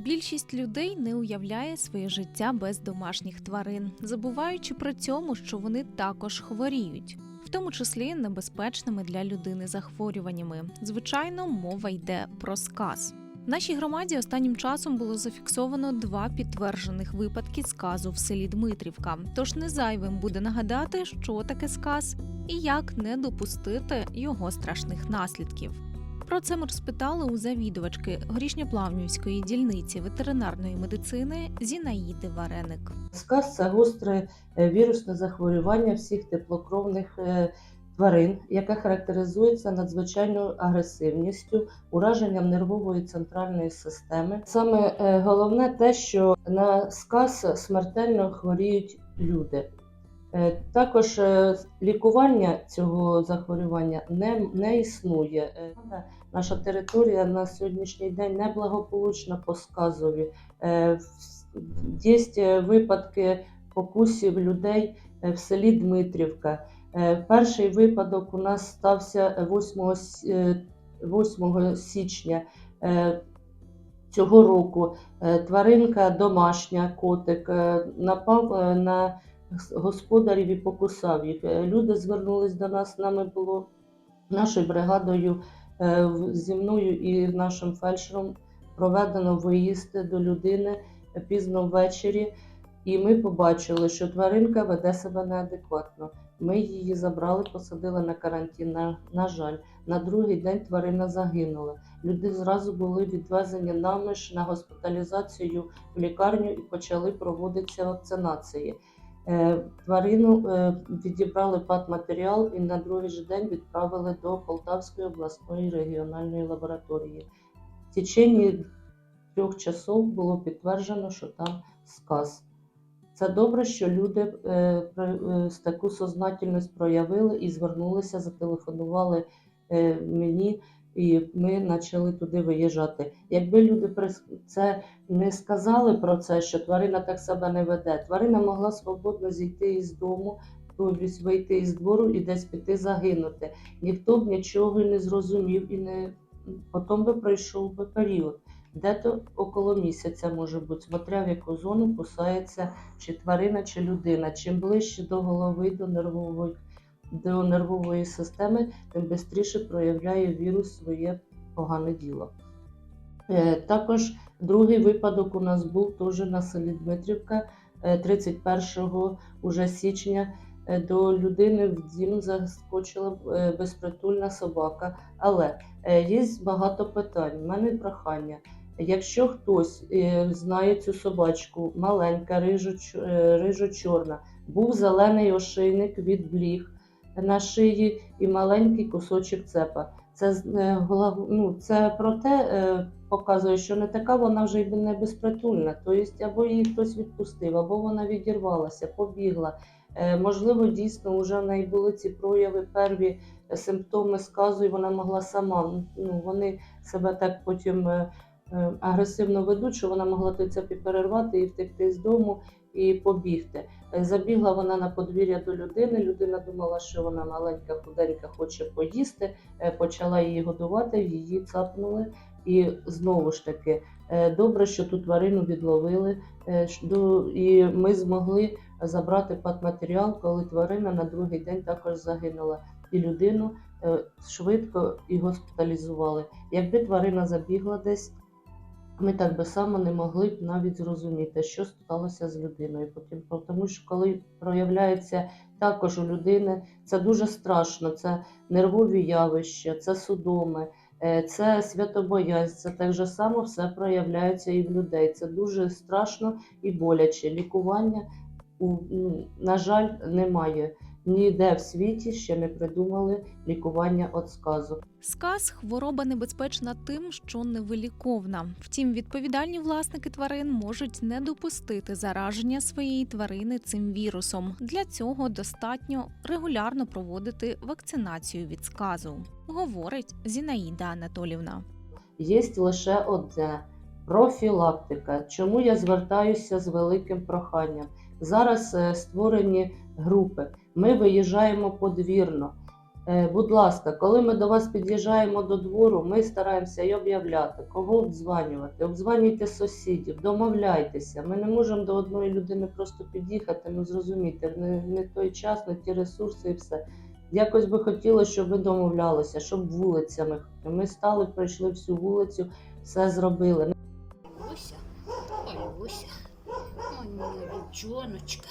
Більшість людей не уявляє своє життя без домашніх тварин, забуваючи при цьому, що вони також хворіють, в тому числі небезпечними для людини захворюваннями. Звичайно, мова йде про сказ. В нашій громаді останнім часом було зафіксовано два підтверджених випадки сказу в селі Дмитрівка. Тож не зайвим буде нагадати, що таке сказ і як не допустити його страшних наслідків. Про це ми розпитали у завідувачки горішньоплавнівської дільниці ветеринарної медицини Зінаїди Вареник. Сказ це гостре е, вірусне захворювання всіх теплокровних е, тварин, яке характеризується надзвичайною агресивністю, ураженням нервової центральної системи. Саме е, головне те, що на сказ смертельно хворіють люди. Також лікування цього захворювання не, не існує. Е, Наша територія на сьогоднішній день неблагополучна по сказові. Е, Є випадки покусів людей е, в селі Дмитрівка. Е, Перший випадок у нас стався 8, е, 8 січня е, цього року. Е, Тваринка домашня, котик, е, напав е, на господарів і покусав їх. Е, Люди звернулись до нас, нами було нашою бригадою е, зі мною і нашим фельдшером проведено виїзд до людини пізно ввечері, і ми побачили, що тваринка веде себе неадекватно. Ми її забрали, посадили на карантин. На, на жаль, на другий день тварина загинула. Люди зразу були відвезені нами ж на госпіталізацію в лікарню і почали проводитися вакцинації. Е, Тварину е, відібрали патматеріал і на другий же день відправили до Полтавської обласної регіональної лабораторії. В течение трьох часов було підтверджено, що там сказ. Це добре, що люди е, таку сознательність проявили і звернулися, зателефонували мені, і ми почали туди виїжджати. Якби люди це не сказали про це, що тварина так себе не веде, тварина могла свободно зійти із дому, тобто вийти із двору і десь піти загинути. Ніхто б нічого не зрозумів і не потім би пройшов би період. Де-то около місяця може бути, смотря в яку зону кусається чи тварина, чи людина. Чим ближче до голови, до нервової, до нервової системи, тим швидше проявляє вірус своє погане діло. Е, Також другий випадок у нас був теж на селі Дмитрівка е, 31 уже січня. Е, До людини в дім заскочила е, безпритульна собака. Але е, є багато питань. У мене прохання. Якщо хтось е, знає цю собачку, маленька, рижо- е, рижо-чорна, був зелений ошейник від бліг на шиї і маленький кусочок цепа. Це, е, ну, це про те е, показує, що не така вона вже й не безпритульна. Тобто, або її хтось відпустив, або вона відірвалася, побігла. Е, Можливо, дійсно вже в неї були ці прояви, перві симптоми сказу, і вона могла сама. Ну, вони себе так потім агресивно ведуть, що вона могла той цепі перервати і втекти з дому і побігти. Забігла вона на подвір'я до людини. Людина думала, що вона маленька, худенька, хоче поїсти. Е, Почала її годувати, її цапнули. І знову ж таки, е, добре, що ту тварину відловили. е, І ми змогли забрати патматеріал, коли тварина на другий день також загинула. І людину швидко і госпіталізували. Якби тварина забігла десь, ми так би само не могли б навіть зрозуміти, що сталося з людиною. Потім, тому що коли проявляється також у людини, це дуже страшно. Це нервові явища, це судоми, е, це святобоязнь. Це так же само все проявляється і в людей. Це дуже страшно і боляче. Лікування, ну, на жаль, немає. Ніде в світі ще не придумали лікування від сказу. Сказ хвороба небезпечна тим, що невиліковна. Втім, відповідальні власники тварин можуть не допустити зараження своєї тварини цим вірусом. Для цього достатньо регулярно проводити вакцинацію від сказу, говорить Зінаїда Анатолівна. Є лише одне профілактика. Чому я звертаюся з великим проханням? Зараз е, створені групи. Ми виїжджаємо подвірно. Е, Будь ласка, коли ми до вас під'їжджаємо до двору, ми стараємося і об'являти, кого обдзванювати, обдзванюйте сусідів, домовляйтеся. Ми не можемо до одної людини просто під'їхати, ну зрозумійте, не, не той час, не ті ресурси і все. Якось би хотілося, щоб ви домовлялися, щоб вулицями. Ми стали, пройшли всю вулицю, все зробили. Люся, ой, моя дівчоночка.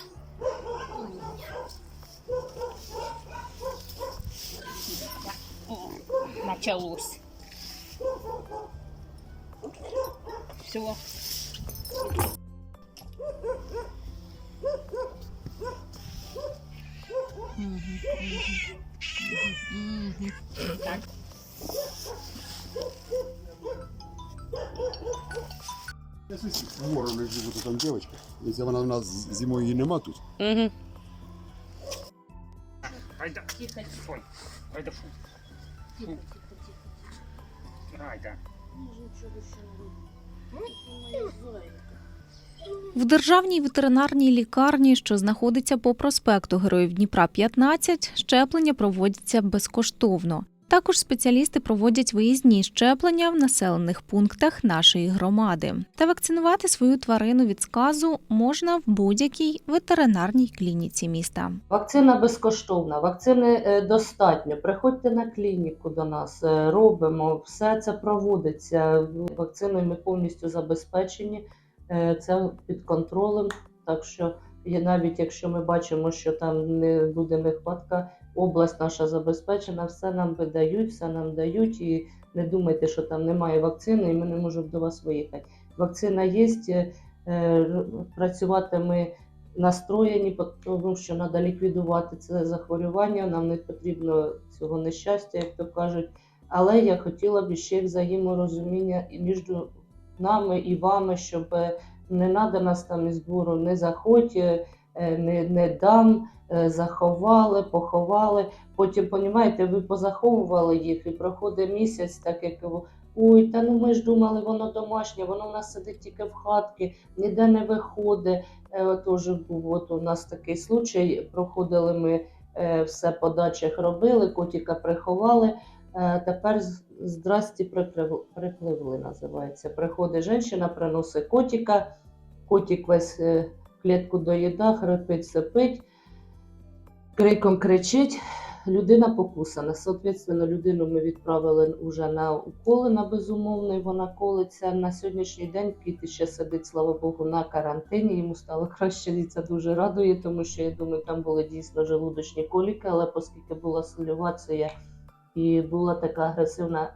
О, началось. Все. Так. Я сусід, Вора у них живуть там дівчинка. Якщо вона у нас зимою її нема тут. Угу. Тихо, Ой, айда фу. тихо, тихо, тихо. Робити. Ой, моя зайка. В державній ветеринарній лікарні, що знаходиться по проспекту Героїв Дніпра 15, щеплення проводяться безкоштовно. Також спеціалісти проводять виїзні щеплення в населених пунктах нашої громади. Та вакцинувати свою тварину від сказу можна в будь-якій ветеринарній клініці міста. Вакцина безкоштовна, вакцини е, достатньо. Приходьте на клініку до нас, е, робимо, все це проводиться. Вакциною ми повністю забезпечені, е, це під контролем. Так що навіть якщо ми бачимо, що там не буде нехватка, область наша забезпечена, все нам видають, все нам дають. І не думайте, що там немає вакцини, і ми не можемо до вас виїхати. Вакцина є, е, працювати ми настроєні, тому що треба ліквідувати це захворювання. Нам не потрібно цього нещастя, як то кажуть. Але я хотіла б ще взаєморозуміння між нами і вами, щоб не треба нас там із двору не заходь, е, не, не дам, е, заховали, поховали. Потім, понімаєте, ви позаховували їх, і проходить місяць, так як ой, та ну ми ж думали, воно домашнє, воно в нас сидить тільки в хатці, ніде не виходить. Е, Теж був от у нас такий случай. Проходили ми е, все по дачах робили, котика приховали. Е, Тепер здрасті приплив- припливли, називається. Приходить жінка, приносить котика, котик весь е, клітку доїда, хрипить, сипить, криком кричить. Людина покусана. Соответственно, людину ми відправили вже на уколи на безумовний. Вона колиться на сьогоднішній день. Кіт ще сидить, слава Богу, на карантині. Йому стало краще, і це дуже радує, тому що я думаю, там були дійсно желудочні коліки, але оскільки була солювація і була така агресивна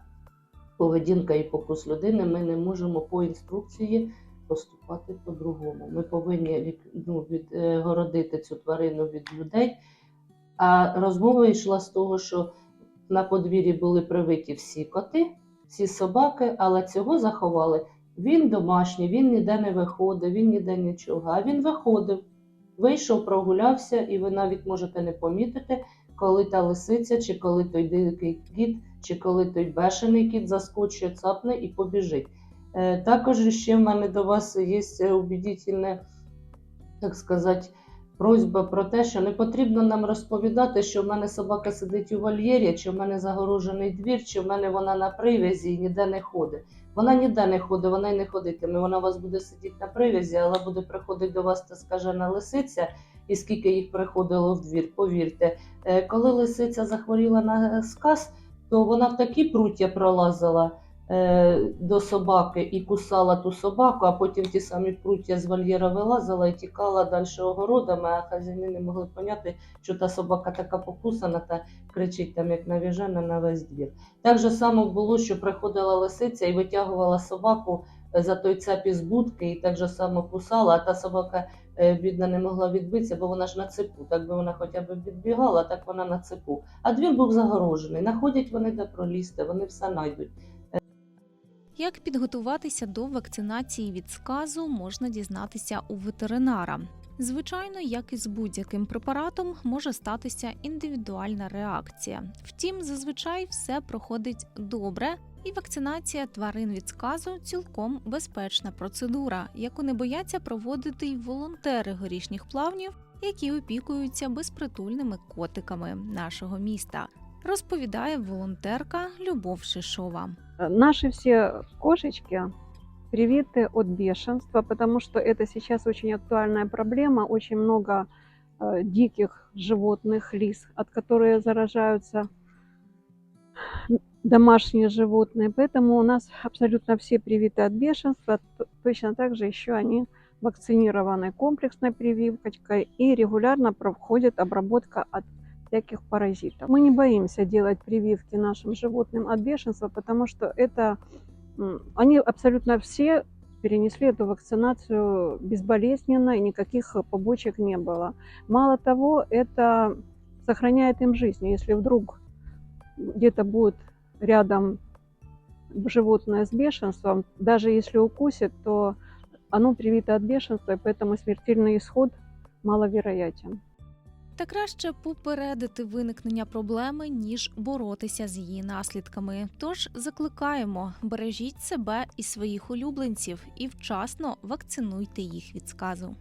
поведінка і покус людини, ми не можемо по інструкції поступати по-другому. Ми повинні ну, відгородити цю тварину від людей. А розмова йшла з того, що на подвір'ї були привиті всі коти, всі собаки, але цього заховали. Він домашній, він ніде не виходив, він ніде нічого. А він виходив, вийшов, прогулявся, і ви навіть можете не помітити, коли та лисиця, чи коли той дикий кіт, чи коли той бешений кіт заскочить, цапне і побіжить. Е, також ще в мене до вас є убедительне, так сказати, просьба про те, що не потрібно нам розповідати, що в мене собака сидить у вольєрі, чи в мене загорожений двір, чи в мене вона на привязі і ніде не ходить. Вона ніде не ходить, вона й не ходитиме. Вона у вас буде сидіти на привязі, але буде приходити до вас та скажена лисиця, і скільки їх приходило в двір, повірте. Е, Коли лисиця захворіла на сказ, то вона в такі пруття пролазила е, до собаки і кусала ту собаку, а потім ті самі пруття з вольєра вилазила і тікала далі огородами, а хазяїни не могли поняти, що та собака така покусана та кричить там, як навіжена на весь двір. Так же само було, що приходила лисиця і витягувала собаку е, за той цеп із будки, і так же само кусала, а та собака е, бідна не могла відбитися, бо вона ж на цепу. Так би вона хоча б відбігала, так вона на цепу. А двір був загорожений. Находять вони де пролізти, вони все знайдуть. Як підготуватися до вакцинації від сказу, можна дізнатися у ветеринара. Звичайно, як і з будь-яким препаратом, може статися індивідуальна реакція. Втім, зазвичай все проходить добре, і вакцинація тварин від сказу цілком безпечна процедура, яку не бояться проводити й волонтери горішніх плавнів, які опікуються безпритульними котиками нашого міста розповідає волонтерка Любов Шишова. Э, Наши все кошечки привиты от бешенства, потому что это сейчас очень актуальная проблема. Очень много э, диких животных, лис, от которых заражаются домашние животные. Поэтому у нас абсолютно все привиты от бешенства. Т- Точно так же еще они вакцинированы комплексной прививкой и регулярно проходит обработка от всяких паразитов. Мы не боимся делать прививки нашим животным от бешенства, потому что это они абсолютно все перенесли эту вакцинацию безболезненно и никаких побочек не было. Мало того, это сохраняет им жизнь. Если вдруг где-то будет рядом животное с бешенством, даже если укусит, то оно привито от бешенства, и поэтому смертельный исход маловероятен. Та краще попередити виникнення проблеми, ніж боротися з її наслідками. Тож закликаємо, бережіть себе і своїх улюбленців і вчасно вакцинуйте їх від сказу.